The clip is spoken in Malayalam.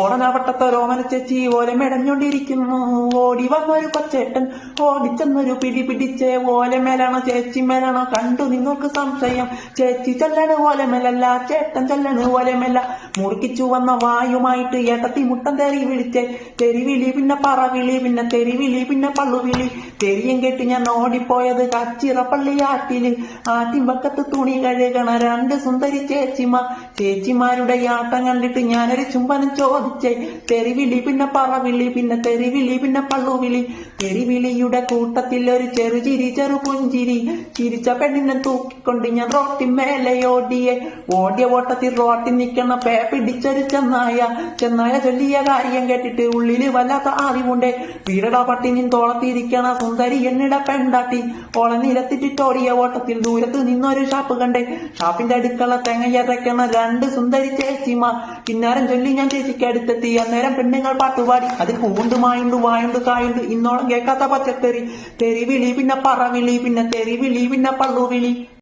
ഓടനാവട്ടത്തെ രോമന ചേച്ചി ഓല മെടഞ്ഞോണ്ടിരിക്കുന്നു ഓടി വന്നൊരു കൊച്ചേട്ടൻ ഓടിച്ചെന്നൊരു പിടി പിടിച്ചേ ഓല മേലാണോ ചേച്ചി മേലാണോ കണ്ടു നിങ്ങൾക്ക് സംശയം. ചേച്ചി ചെല്ലണ് ഓലമേലല്ല ചേട്ടൻ ചെല്ലണ് ഓലമേല മുറുക്കിച്ചു വന്ന വായുമായിട്ട് ഏട്ടത്തി മുട്ടൻ തെറി വിളിച്ചേ. തെരുവിളി പിന്നെ പറവിളി പിന്നെ തെരുവിളി പിന്നെ പള്ളുവിളി. തെരിയും കേട്ട് ഞാൻ ഓടിപ്പോയത് കച്ചിറപ്പള്ളി ആറ്റിൽ. ആറ്റിമ്പക്കത്ത് തുണി കഴുകണ രണ്ട് സുന്ദരി ചേച്ചിമാർ ചേച്ചിമാരുടെ ആട്ടം കണ്ടിട്ട് ഞാനൊരു ചുംബനം ചോദിച്ചേ. തെരുവിളി പിന്നെ പറവിളി പിന്നെ തെരുവിളി പിന്നെ പള്ളുവിളി. തെരുവിളിയുടെ കൂട്ടത്തിൽ ഒരു ചെറുചിരി ചെറു പുഞ്ചിരി. ചിരിച്ച പെണ്ണിനെ തൂക്കിക്കൊണ്ട് ഞാൻ റോട്ടി മേലെ ഓടിയെ ഓടിയ ഓട്ടത്തിൽ റോട്ടിൽ നിൽക്കണ പേ പിടിച്ചൊരു ചെന്നായ. ചെന്നായ ചൊല്ലിയ കാര്യം കേട്ടിട്ട് ഉള്ളിൽ വല്ലാത്ത ആദ്യമുണ്ടേ വീടടാ പട്ടിനിൻ തോളത്തിരിക്കണ സുന്ദരി എന്നിട പെണ്ടാട്ടി ഓള നിലത്തിട്ടിട്ടോടിയ ഓട്ടത്തിൽ ദൂരത്ത് നിന്നൊരു ഷാപ്പ് കണ്ടേ. ഷാപ്പിന്റെ അടുക്കള തെങ്ങയറയ്ക്കണ രണ്ട് സുന്ദരി ചേച്ചിമാർ. പിന്നാരം ചൊല്ലി ഞാൻ ചേച്ചിക്ക് അടുത്തെത്തി. അന്നേരം പെണ്ണുങ്ങൾ പാട്ടുപാടി അതിൽ പൂണ്ട് മായുണ്ട് വായുണ്ട് കായുണ്ട് ഇന്നോളം കേൾക്കാത്ത പച്ചക്കറി തെരുവിളി പിന്നെ പറവിളി പിന്നെ തെരുവിളി പിന്നെ പള്ളുവിളി.